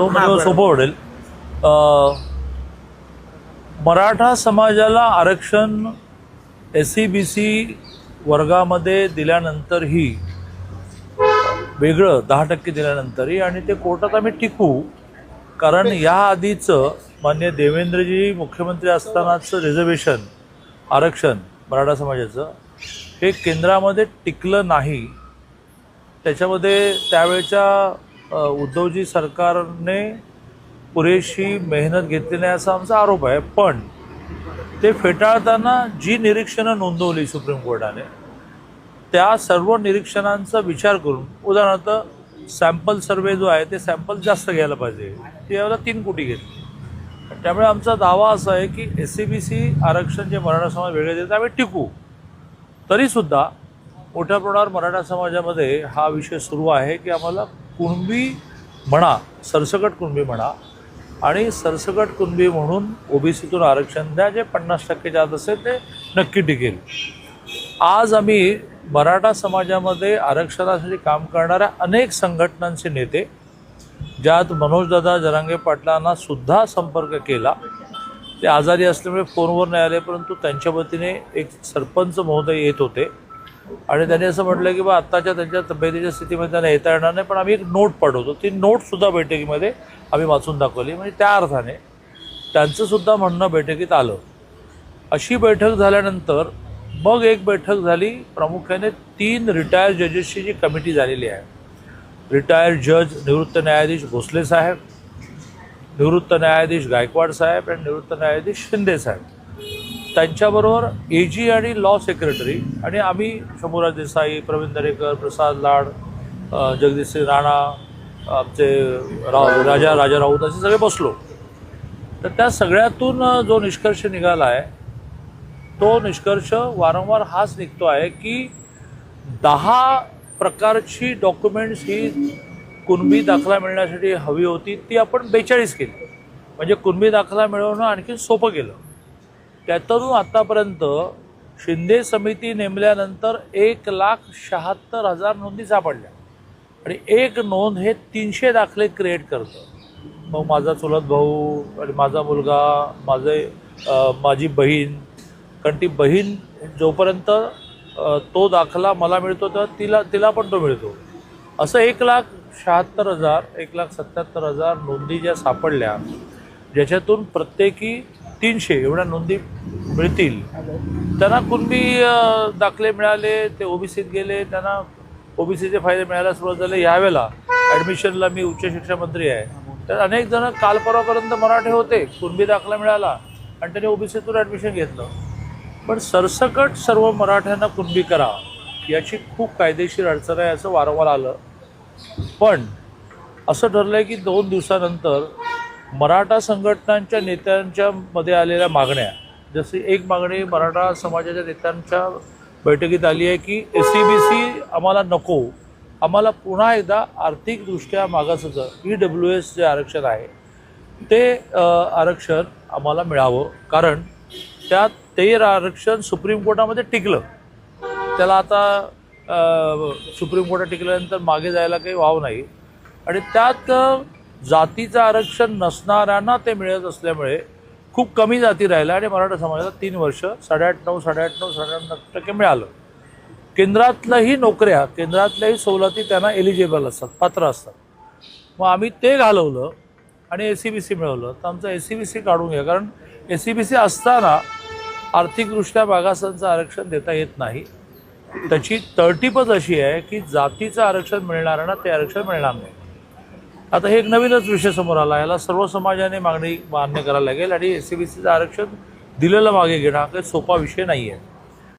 म्हणतो म्हणजे. सोपं पडेल. मराठा समाजाला आरक्षण एस सी बी सी वर्गामध्ये दिल्यानंतरही वेगळं दहा टक्के दिल्यानंतरही आणि ते कोर्टात आम्ही टिकू कारण या आधीचं मान्य देवेंद्रजी मुख्यमंत्री असतानाचं रिझर्वेशन आरक्षण मराठा समाजाचं हे केंद्रामध्ये टिकलं नाही. त्याच्यामध्ये त्यावेळच्या उद्धवजी सरकारने पुरेशी मेहनत घेतली नाही असा आमचा आरोप आहे. पण ते फेटाळताना जी निरीक्षणं नोंदवली सुप्रीम कोर्टाने त्या सर्व निरीक्षणांचा विचार करून उदाहरणार्थ सॅम्पल सर्वे जो आहे ते सॅम्पल जास्त घ्यायला पाहिजे. ते यावेळेला तीन कोटी घेतली. त्यामुळे आमचा दावा असा आहे की एस सी बी सी आरक्षण जे मराठा समाज वेगळे देते आम्ही टिकू. तरीसुद्धा मोठ्या प्रमाणावर मराठा समाजामध्ये हा विषय सुरू आहे की आम्हाला कुणबी म्हणा सरसकट कुणबी म्हणा आणि सरसकट कुणबी म्हणून ओबीसीतून आरक्षण द्या जे पन्नास टक्के जात असेल ते नक्की टिकेल. आज आम्ही मराठा समाजामध्ये आरक्षणासाठी काम करणाऱ्या अनेक संघटनांचे नेते ज्यात मनोजदादा जरांगे पाटलांना सुद्धा संपर्क केला. ते आजारी असल्यामुळे फोनवर नाही आले परंतु त्यांच्या वतीने एक सरपंच महोदय येत होते. आणि त्यांनी असं म्हटलं की बा आत्ताच्या त्यांच्या तब्येतीच्या स्थितीमध्ये त्यांना येता येणार नाही पण आम्ही एक नोट पाठवतो. ती नोटसुद्धा बैठकीमध्ये आम्ही वाचून दाखवली. म्हणजे त्या अर्थाने त्यांचंसुद्धा म्हणणं बैठकीत आलं. अशी बैठक झाल्यानंतर मग एक बैठक झाली. प्रामुख्याने तीन रिटायर जजेसची जी कमिटी झालेली आहे. रिटायर्ड जज निवृत्त न्यायाधीश भोसले साहेब निवृत्त न्यायाधीश गायकवाड साहेब आणि निवृत्त न्यायाधीश शिंदे साहेब. त्यांच्याबरोबर ए जी आणि लॉ सेक्रेटरी आणि आम्ही शंभूराज देसाई प्रवीण दरेकर प्रसाद लाड अ, जगदीशसिंग राणा आमचे राव राजा राजा राऊत असे सगळे बसलो. तर त्या सगळ्यातून जो निष्कर्ष निघाला आहे तो निष्कर्ष वारंवार हाच निघतो आहे की दहा प्रकारची डॉक्युमेंट्स ही कुणबी दाखला मिळण्यासाठी हवी होती ती आपण बेचाळीस केली. म्हणजे कुणबी दाखला मिळवणं आणखी सोपं केलं त्यातून आतापर्यंत शिंदे समिती नेमल्यानंतर एक लाख शहात्तर हजार नोंदी सापडल्या. आणि एक नोंद हे तीनशे दाखले क्रिएट करतं. मग माझा चुलत भाऊ आणि माझा मुलगा माझे माझी बहीण कारण ती बहीण जोपर्यंत तो दाखला मला मिळतो तेव्हा तिला तिला पण तो मिळतो. असं एक लाख शहात्तर हजार एक लाख सत्याहत्तर हजार नोंदी ज्या सापडल्या ज्याच्यातून प्रत्येकी तीनशे एवढ्या नोंदी मिळतील. त्यांना कुणबी दाखले मिळाले ते ओबीसीत गेले त्यांना ओबीसीचे फायदे मिळायला सुरुवात झाले. यावेळेला ॲडमिशनला मी उच्च शिक्षण मंत्री आहे. तर अनेक जण काल परवापर्यंत मराठे होते. कुणबी दाखला मिळाला आणि त्यांनी ओबीसीतून ॲडमिशन घेतलं. पण सरसकट सर्व मराठ्यांना कुणबी करा याची खूप कायदेशीर अडचण आहे असं वारंवार आलं. पण असं ठरलं आहे की दोन दिवसानंतर मराठा संघटनांच्या नेत्यांच्या मध्ये आलेल्या मागण्या जशी एक मागणी मराठा समाजाच्या नेत्यांच्या बैठकीत आली आहे की एस सी बी सी आम्हाला नको आम्हाला पुन्हा एकदा आर्थिकदृष्ट्या मागासचं ई डब्ल्यू एस जे आरक्षण आहे ते आरक्षण आम्हाला मिळावं. कारण त्यात ते आरक्षण सुप्रीम कोर्टामध्ये टिकलं. त्याला आता सुप्रीम कोर्टात टिकल्यानंतर मागे जायला काही वाव नाही. आणि त्यात जातीचं आरक्षण नसणाऱ्यांना ते मिळत असल्यामुळे खूप कमी जाती राहिल्या आणि मराठा समाजाला तीन वर्ष साडेआठ नऊ साडेआठ नऊ साडेआठ नऊ टक्के मिळालं. केंद्रातल्याही नोकऱ्या केंद्रातल्याही सवलती त्यांना एलिजिबल असतात पात्र असतात. मग आम्ही ते घालवलं आणि ए सी बी सी मिळवलं. तर आमचं ए सी बी सी काढून घ्या. कारण ए सी बी सी असताना आर्थिकदृष्ट्या मागासांचं आरक्षण देता येत नाही. त्याची तळटीपच अशी आहे की जातीचं आरक्षण मिळणाऱ्यांना ते आरक्षण मिळणार नाही. आता हे एक नवीनच विषय समोर आला. याला सर्व समाजाने मागणी मान्य करायला लागेल आणि एस सी बी सीचं आरक्षण दिलेलं मागे घेणं हा काही सोपा विषय नाही आहे